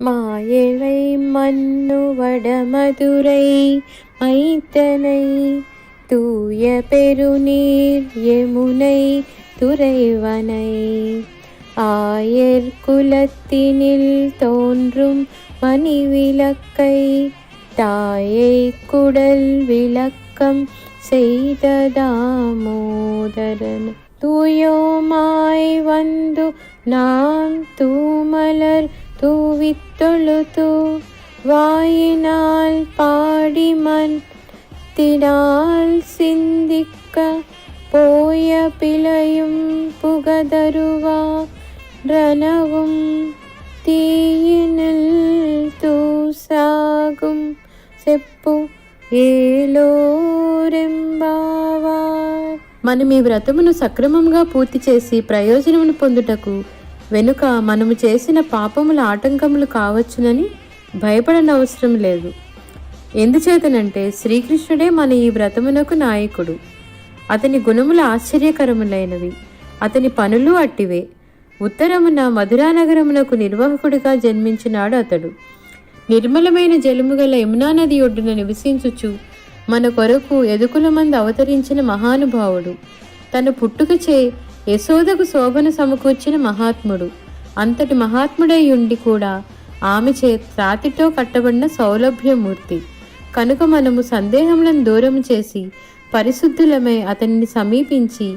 மாயழை மண்ணு வடமதுரை மைத்தனை தூய பெருநீர் யமுனை துறைவனை. ஆயர் குலத்தினில் தோன்றும் மணிவிளக்கை தாயை குடல் விளக்கம் செய்த தாமோதரன் தூயோமாய் வந்து நாம் தூமலர் தூவித்தொழுது வாயினால் பாடி மத்தினால் சிந்திக்க போய பிழையும் புகதருவா ரணவும் தீயினில் தூசாகும் செப்பு ஏலோரெம் మనం ఈ వ్రతమును సక్రమంగా పూర్తి చేసి ప్రయోజనమును పొందుటకు. వెనుక మనము చేసిన పాపముల ఆటంకములు కావచ్చునని భయపడనవసరం లేదు. ఎందుచేతనంటే శ్రీకృష్ణుడే మన ఈ వ్రతమునకు నాయకుడు. అతని గుణములు ఆశ్చర్యకరములైనవి. అతని పనులు అట్టివే. ఉత్తరమున మధురానగరమునకు నిర్వాహకుడిగా జన్మించినాడు అతడు. నిర్మలమైన జలుము గల యమునా నది ఒడ్డున నివసించుచు మన కొరకు ఎదుకుల మంది అవతరించిన మహానుభావుడు. తన పుట్టుకచే యశోదకు శోభను సమకూర్చిన మహాత్ముడు. అంతటి మహాత్ముడై ఉండి కూడా ఆమె చే త్రాతితో కట్టబడిన సౌలభ్యమూర్తి. కనుక మనము సందేహములను దూరం చేసి పరిశుద్ధులమై అతనిని సమీపించి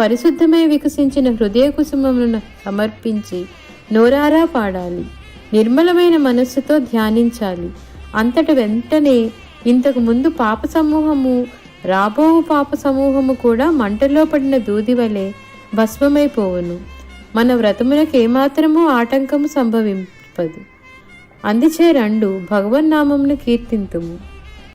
పరిశుద్ధమై వికసించిన హృదయ కుసుమములను సమర్పించి నోరారా పాడాలి. నిర్మలమైన మనస్సుతో ధ్యానించాలి. అంతట వెంటనే ఇంతకు ముందు పాప సమూహము రాబో పాప సమూహము కూడా మంటలో పడిన దూది వలె భస్మమైపోవును. మన వ్రతమునకు ఏమాత్రమూ ఆటంకము సంభవింపదు. అందుచే రెండు భగవన్నామమును కీర్తింతుము.